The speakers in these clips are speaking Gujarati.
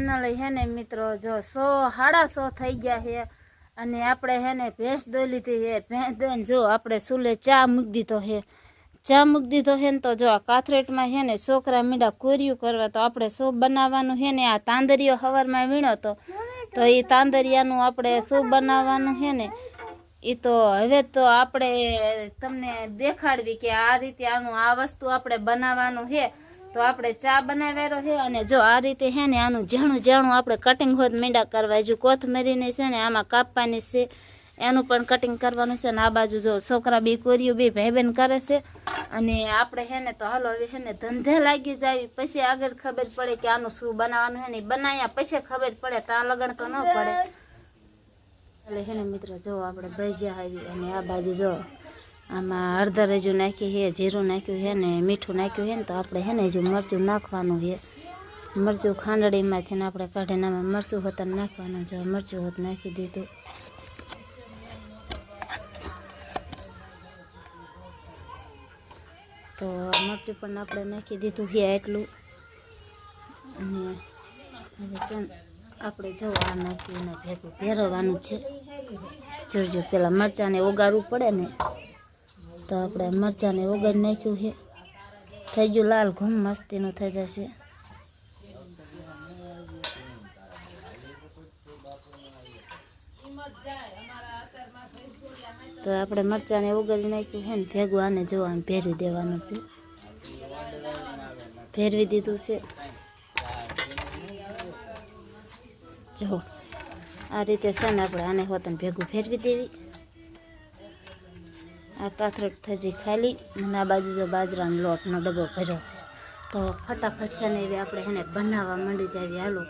ફાઇનલી હે ને મિત્રો, જો સો સાડા સો થઈ ગયા છે અને આપણે હે ને ભેંસ દોઈ લીધી છે ભેંસ દોઈને જો આપણે સુલે ચા મૂકી દીધો છે ચા મૂકી દીધો છે ને તો જો આ કાથરેટમાં છે ને છોકરા મીડા કોર્યું કરવા તો આપણે સૂપ બનાવવાનું છે ને, આ તાંદરીઓ હવારમાં વીણો તો. તો એ તાંદરિયાનું આપણે સૂપ બનાવવાનું છે ને. એ તો હવે તો આપણે તમને દેખાડવી કે આ રીતે આનું આ વસ્તુ આપણે બનાવવાનું છે તો આપણે ચા બનાવેલો છે અને જો આ રીતે છે ને આનું ઝાણું જાણું આપણે કટિંગ હોત, મીંડા કરવા જો કોથમરીની છે ને આમાં કાપવાની છે, એનું પણ કટિંગ કરવાનું છે ને આ બાજુ જો છોકરા બી કોરિયું, બી ભાઈબેન કરે છે અને આપણે છે ને તો હાલો હવે છે ને ધંધે લાગી જાય પછી આગળ ખબર પડે કે આનું શું બનાવવાનું છે ને બનાવ્યા પછી ખબર પડે, તો આ લગણ તો ન પડે. એટલે હે ને મિત્રો, જો આપણે ભજીયા આવી અને આ બાજુ જો આમાં અડધા હજુ નાખી છે, જીરું નાખ્યું છે ને મીઠું નાખ્યું છે ને તો આપણે છે ને હજુ મરચું નાખવાનું છે. મરચું ખાંડડીમાંથી ને આપણે કાઢીને આમાં મરચું હોત નાખવાનું જો મરચું હોત નાખી દીધું. તો મરચું પણ આપણે નાખી દીધું છે એટલું અને હવે છે આપણે જો આ નાખીને ભેગું ભેરવવાનું છે. જોજો પેલા મરચાંને ઓગાળવું પડે ને તો આપણે મરચાંને ઓગાળી નાખ્યું છે. થઈ ગયું લાલ ઘૂમ મસ્તીનું થઈ જશે. તો આપણે મરચાંને ઓગાળી નાખ્યું છે ને ભેગું આને જોવાનું ભેરી દેવાનું છે. ફેરવી દીધું છે. જો, આ રીતે છે ને આપણે આને હોતને ભેગું ફેરવી દેવી. આ કાથરટ થજી ખાલી અને આ બાજુ જો બાજરાનો લોટનો ડબ્બો ભર્યો છે. તો ફટાફટ છે ને એવી આપણે એને બનાવવા માંડી જાવી હાલો.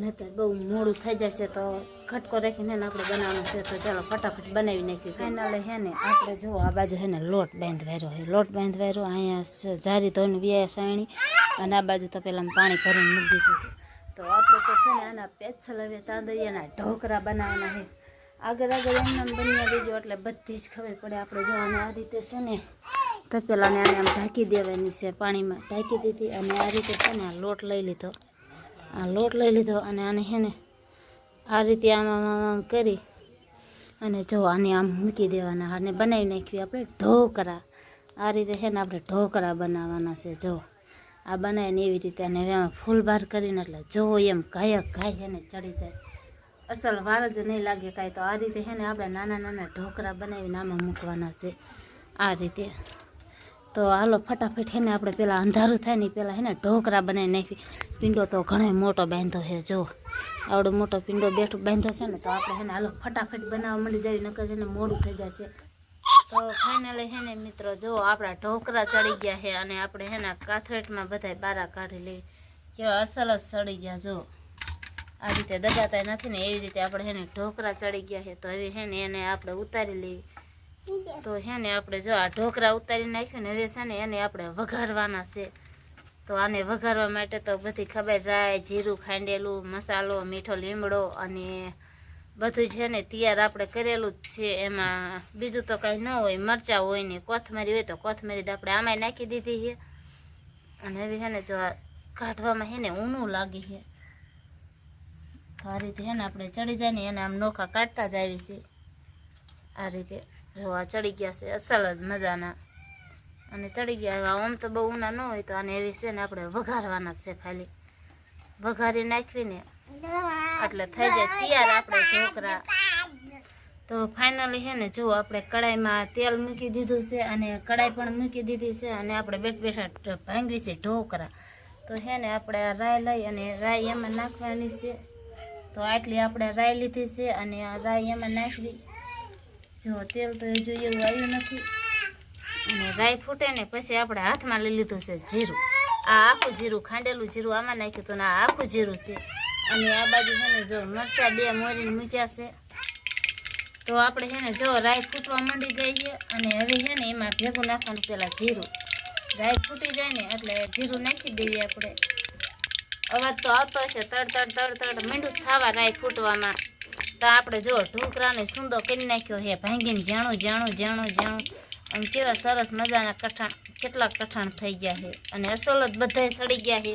નહીતર બહુ મોડું થઈ જશે તો ખટકો રાખીને એને આપણે બનાવવાનું છે તો ચાલો ફટાફટ બનાવી નાખ્યું ફાઇનલે હે ને આપણે જો આ બાજુ હે ને લોટ બાંધવાયરો હોય લોટ બાંધવાયરો અહીંયા જારી ધોઈને વ્યાય સાણી અને આ બાજુ તો પહેલાં પાણી ભરીને મૂકી દીધું. તો આપણે તો છે ને આના પેચલ હવે તાંદરિયાના ઢોકરા બનાવવાના છે આગળ આગળ એમને એમ બન્યા દેજો, એટલે બધી જ ખબર પડે આપણે જોવાનું આ રીતે છે ને, તો પેલા આને આમ ઢાંકી દેવાની છે પાણીમાં. ઢાંકી દીધી અને આ રીતે છે ને આ લોટ લઈ લીધો. આ લોટ લઈ લીધો અને આને છે ને આ રીતે આમ આમ આમ કરી અને જો આને આમ મૂકી દેવાના. આને બનાવી નાખ્યું આપણે ઢોકરા. આ રીતે છે ને આપણે ઢોકરા બનાવવાના છે, જો. આ બનાવીને એવી રીતે અને હવે આમાં ફૂલ બાર કરીને એટલે જો એમ ગાયક ગાય એને ચડી જાય. અસલ વાર જ નહીં લાગે કાંઈ. તો આ રીતે હે ને આપણે નાના નાના ઢોકરા બનાવીને આમાં મૂકવાના છે. આ રીતે. તો હાલો, ફટાફટ છે ને આપણે પહેલાં અંધારું થાય ને પહેલાં હે ને ઢોકરા બનાવી નાખી પીંડો તો ઘણો મોટો બાંધો છે જો આવડો મોટો પીંડો બેઠો બાંધો છે ને તો આપણે હે ને હાલો ફટાફટ બનાવવા મળી જાય, નકર છે ને મોડું થઈ જશે. તો ફાઇનલી હે ને મિત્રો જો આપણા ઢોકરા ચડી ગયા છે અને આપણે હે ને કાથરેટમાં બધાય બારા કાઢી લઈએ કેવા અસલ જ ચડી ગયા જો આ રીતે દબાતા નથી ને એવી રીતે આપણે હેને ઢોકરા ચડી ગયા છે. તો હવે હેને એને આપણે ઉતારી લેવી તો હેને આપણે જો આ ઢોકરા ઉતારી નાખ્યું ને હવે છે ને એને આપણે વઘારવાના છે. તો આને વઘારવા માટે તો બધી ખબર રાય, જીરું ખાંડેલું, મસાલો, મીઠો લીમડો અને બધું છે ને તૈયાર આપણે કરેલું જ છે. એમાં બીજું તો કાંઈ ન હોય, મરચાં હોય ને કોથમરી હોય તો કોથમરી તો આપણે આમાંય નાખી દીધી છે. અને હવે છે ને જો કાઢવામાં છે ને ઊનું લાગી છે. આ રીતે છે ને આપણે ચડી જાય ને એને આમ નોખા કાઢતા જ આવી છે આ રીતે જોવા ચડી ગયા છે, અસલ જ મજાના. અને ચડી ગયા એવા, આમ તો બહુ ઊના ન હોય તો આને એવી છે ને આપણે વઘારવાના છે ખાલી. વઘારી નાખવીને એટલે થઈ જાય તૈયાર આપણે ઢોકરા. તો ફાઇનલી છે ને જો આપણે કડાઈમાં તેલ મૂકી દીધું છે અને કડાઈ પણ મૂકી દીધી છે અને આપણે બેઠ બેઠા ભાંગવી છે ઢોકરા. તો છે ને આપણે રાઈ લઈ અને રાઈ એમાં નાખવાની છે. તો આટલી આપણે રાઈ લીધી છે અને આ રાઈ એમાં નાખવી જો તેલ તો હજુ એવું આવ્યું નથી. અને રાઈ ફૂટે ને પછી આપણે હાથમાં લઈ લીધું છે જીરું. આ આખું જીરું ખાંડેલું જીરું આમાં નાખ્યું હતું આ આખું જીરું છે. અને આ બાજુ છે ને જો મરચાં બે મોરીને મૂક્યા છે. તો આપણે છે ને જો રાઈ ફૂટવા માંડી જઈએ અને હવે છે ને એમાં ભેગું નાખવાનું પહેલાં જીરું. રાઈ ફૂટી જાય ને એટલે જીરું નાખી દઈએ આપણે. અવાજ તો આવતો હશે તડ તડ તડ તડ. મીંડું થવા રાય ફૂટવામાં. તો આપણે જો ઢોકરાને સુંદો કરી નાખ્યો હે ભાંગીને જાણું જાણું જાણું જાણું આમ કેવા સરસ મજાના કઠાણ, કેટલાક કઠાણ થઈ ગયા છે. અને અસલ જ બધાય સડી ગયા છે.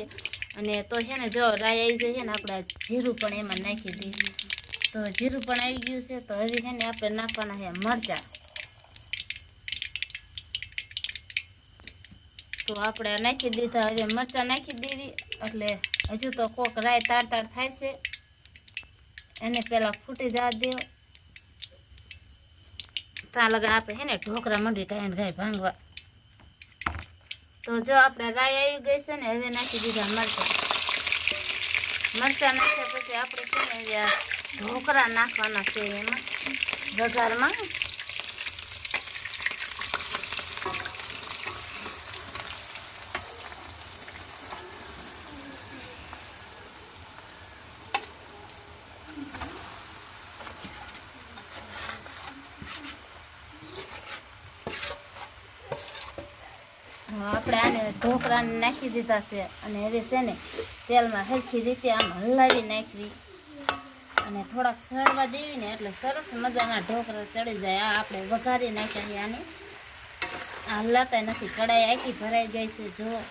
અને તો છે ને જો રાય આવી જાય છે ને, આપણે જીરું પણ એમાં નાખી દઈએ તો જીરું પણ આવી ગયું છે, તો હવે છે ને આપણે નાખવાના છે મરચાં. તો આપણે નાખી દીધા, હવે મરચાં નાખી દેવી, એટલે હજુ તો કોક રાય તાર તાર થાય છે. એને પહેલાં ફૂટી જવા દો. ત્યાં લગન આપણે છે ને ઢોકરા મંડવી એને ગાય ભાંગવા. તો જો આપણે રાય આવી ગઈ છે ને, હવે નાખી દીધા મરચાં. મરચાં નાખ્યા પછી આપણે છે ને, ઢોકરા નાખવાના છે એમાં. વઘારમાં. આપણે આને ઢોકરાને નાખી દીધા છે. અને હવે છે ને, તેલમાં હરખી રીતે આમ હલાવી નાખવી. અને થોડાક સળવા દેવી ને એટલે સરસ મજાના ઢોકરા ચડી જાય. આ આપણે વઘારી નાખ્યા છે આને. આ હલાતા નથી કડાઈ આખી ભરાઈ ગઈ છે જો